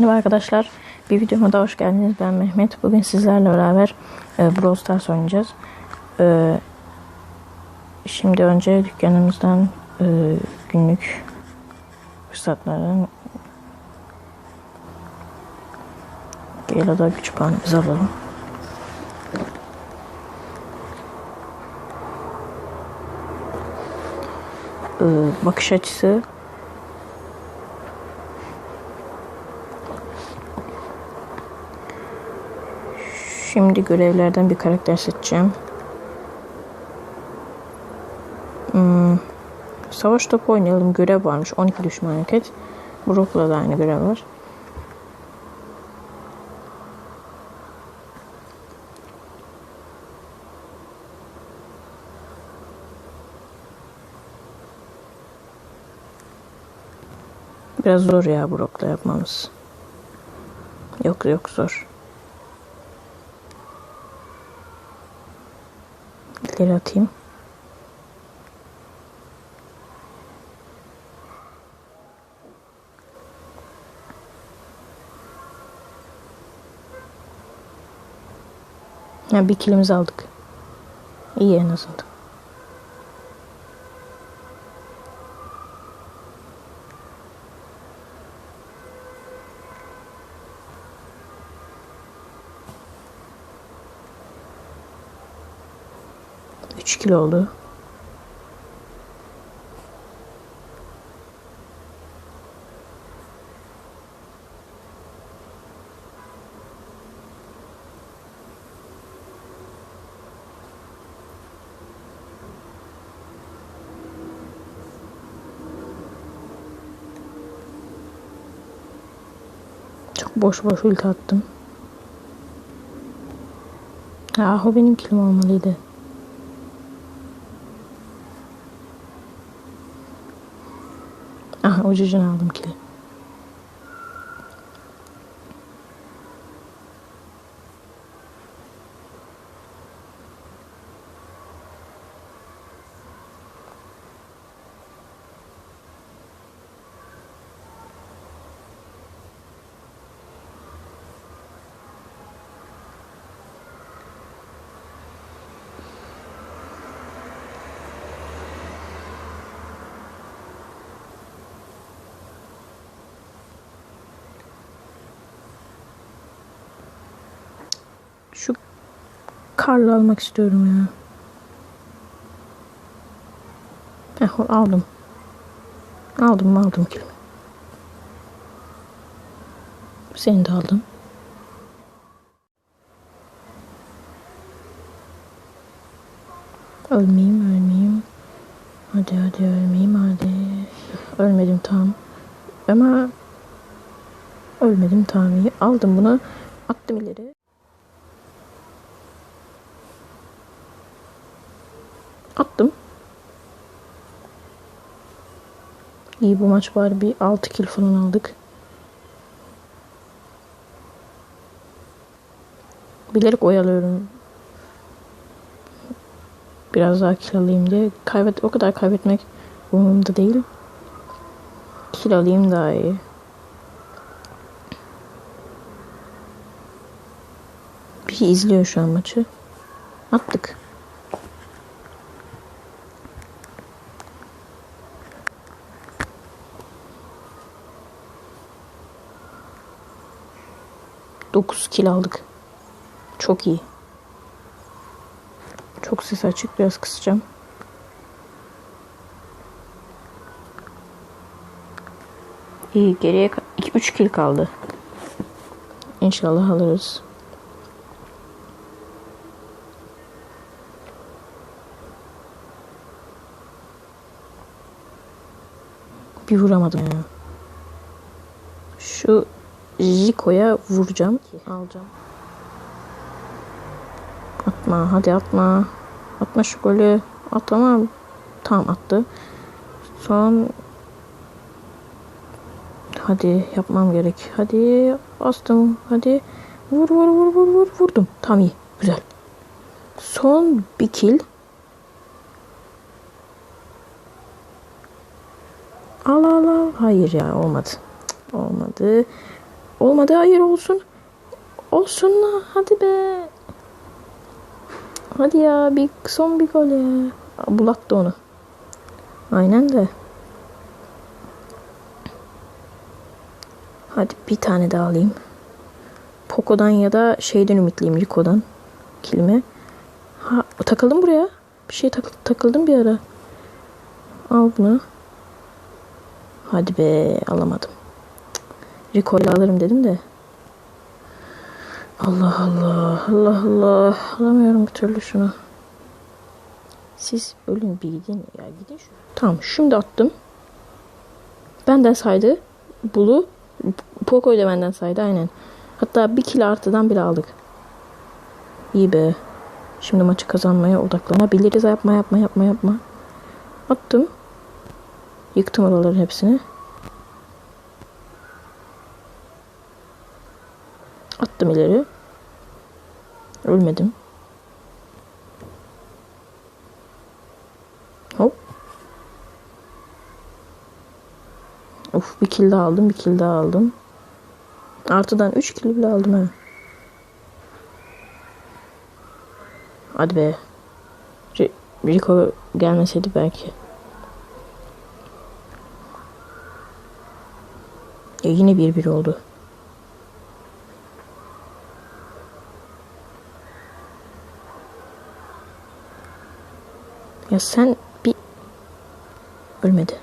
Merhaba arkadaşlar, bir videoma da hoş geldiniz. Ben Mehmet. Bugün sizlerle beraber e, Brawl Stars oynayacağız. E, şimdi önce dükkanımızdan e, günlük fırsatların ya da güç puanımızı alalım. E, bakış açısı Şimdi görevlerden bir karakter seçeceğim. Hmm. Savaş topu oynayalım. Görev varmış. 12 düşman hareket. Brock'la da aynı görev var. Biraz zor ya Brock'la yapmamız. Yok yok zor. İleri atayım. Ya bir kilimizi aldık. İyi en azından. Üç kilo oldu. Çok boş boş ulti attım. O benim kilim olmalıydı. original daquilo. Karlı almak istiyorum ya. Heh, aldım. Aldım aldım kilimi. Seni de aldım. Ölmeyeyim ölmeyeyim. Hadi hadi ölmeyeyim hadi. Ölmedim tam. Ama ölmedim tam. Aldım bunu. Attım ileri. Attım. İyi bu maç var. Bir 6 kill falan aldık. Bilerek oyalıyorum. Biraz daha kill alayım diye. Kaybet, o kadar kaybetmek umurumda değil. Kill alayım daha iyi. Bir izliyor şu an maçı. Attık. Dokuz kill aldık. Çok iyi. Çok ses açık. Biraz kısacağım. İyi. Geriye 2-3 kill kaldı. İnşallah alırız. Bir vuramadım ya. Şu Rico'ya vuracağım. Alacağım. Atma hadi atma. Atma şu golü. Atamam. Tamam attı. Son Hadi yapmam gerek. Hadi bastım. Hadi vur vur vur vur vur vurdum. Tam iyi. Güzel. Son bir kill. Al al al. Hayır ya olmadı. Olmadı. Olmadı hayır olsun. Olsun la hadi be. Hadi ya bir son bir gol ya. Bulattı onu. Aynen de. Hadi bir tane daha alayım. Poco'dan ya da şeyden ümitliyim Rico'dan. Kilime. Ha takıldım buraya. Bir şey takıl takıldım bir ara. Al bunu. Hadi be alamadım. Rico ile alırım dedim de. Allah Allah Allah Allah alamıyorum bir türlü şunu. Siz ölün bir gidin ya gidin şu. Tamam şimdi attım. Benden saydı. Bulu Poco'yu da benden saydı aynen. Hatta bir kilo artıdan bile aldık. İyi be. Şimdi maçı kazanmaya odaklanabiliriz. Yapma yapma yapma yapma. Attım. Yıktım oraların hepsini. Attım ileri. Ölmedim. Hop. Uf bir kill daha aldım. Bir kill daha aldım. Artıdan 3 kill bile aldım ha. Hadi be. Rico gelmeseydi belki. Ya yine bir bir oldu. Ya sen bir ölmedi.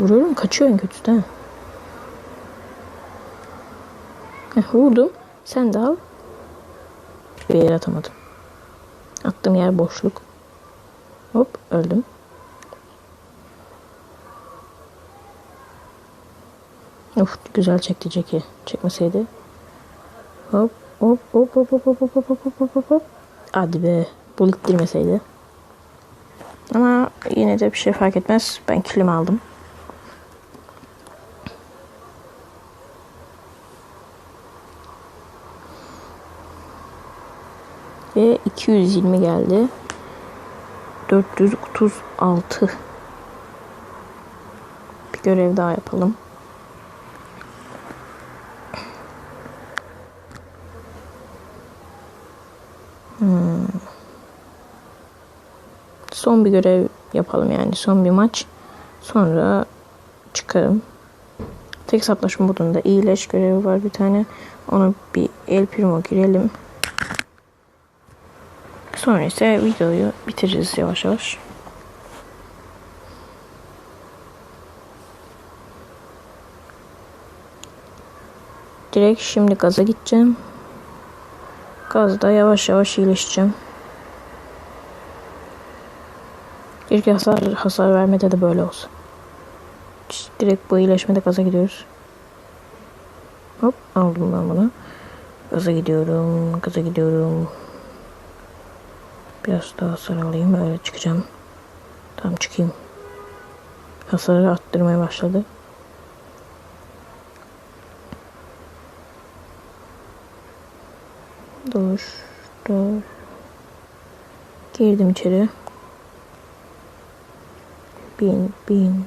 Vuruyorum kaçıyor en kötüsü de. Heh, vurdum. Sen de al. Bir yere atamadım. Attığım yer boşluk. Hop öldüm. Of güzel çekti Jackie. Çekmeseydi. Hop hop hop hop hop hop hop hop hop hop hop hop. Hadi be. Bu ittirmeseydi. Ama yine de bir şey fark etmez. Ben kilim aldım. Ve 220 geldi. 436. Bir görev daha yapalım. Son bir görev yapalım yani. Son bir maç. Sonra çıkarım. Tek hesaplaşma modunda iyileş görevi var bir tane. Onu bir El Primo girelim. Sonra ise videoyu bitireceğiz yavaş yavaş. Direkt şimdi gaza gideceğim. Gazda yavaş yavaş iyileşeceğim. Keşke hasar, hasar vermede de böyle. İşte direkt bu iyileşmede gaza gidiyoruz. Hop aldım ben bunu. Gaza gidiyorum, gaza gidiyorum. Biraz daha hasar alayım öyle çıkacağım. Tam çıkayım. Hasarı arttırmaya başladı. Dur, dur. Girdim içeri. Bin, bin.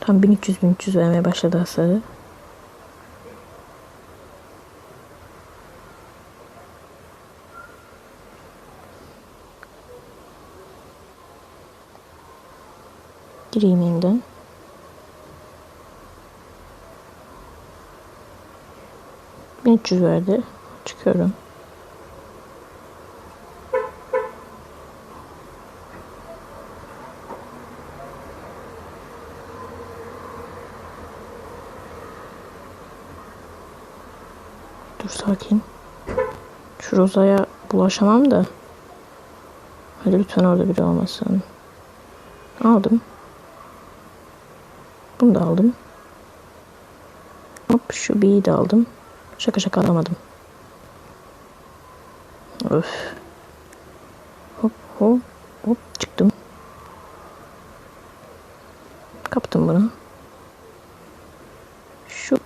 Tam 1300 1300 vermeye başladı hasarı. Gireyim yeniden. Verdi. Çıkıyorum. Dur sakin. Şu Roza'ya bulaşamam da. Hadi lütfen orada biri olmasın. Aldım. Bunu da aldım. Hop şu B'yi de aldım. Şaka şaka alamadım. Öf. Hop hop hop çıktım. Kaptım bunu. Şu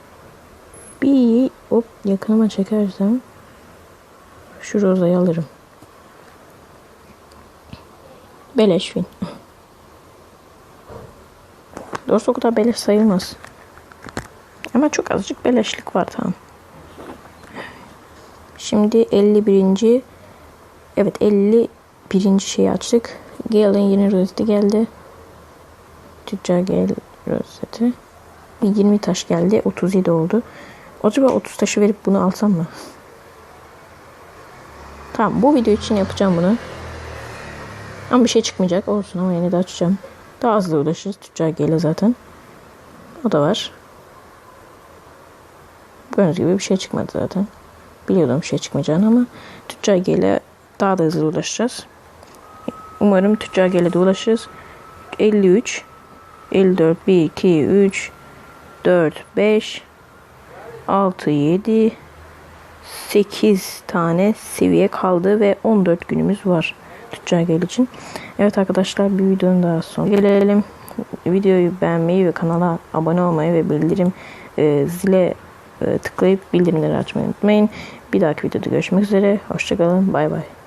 B'yi hop yakınıma çekersem şu rozayı alırım. Beleş win. Doğrusu o kadar beleş sayılmaz. Ama çok azıcık beleşlik var tamam. Şimdi 51. Evet 51. şeyi açtık. Gale'ın yeni rozeti geldi. Tüccar Gale rozeti. Bir 20 taş geldi. 37 oldu. Acaba 30 taşı verip bunu alsam mı? Tamam bu video için yapacağım bunu. Ama bir şey çıkmayacak. Olsun ama yine de açacağım. Daha hızlı ulaşırız. Tüccar Gale zaten. O da var. Gördüğünüz gibi bir şey çıkmadı zaten. Biliyordum şey çıkmayacağını ama Tüccar Gale'e daha da hızlı ulaşacağız. Umarım Tüccar Gale'de ulaşırız. 53 54 1 2 3 4 5 6 7 8 tane seviye kaldı ve 14 günümüz var Tüccar Gale için. Evet arkadaşlar bir videonun daha son gelelim. Videoyu beğenmeyi ve kanala abone olmayı ve bildirim e, zile tıklayıp bildirimleri açmayı unutmayın. Bir dahaki videoda görüşmek üzere. Hoşçakalın. Bay bay.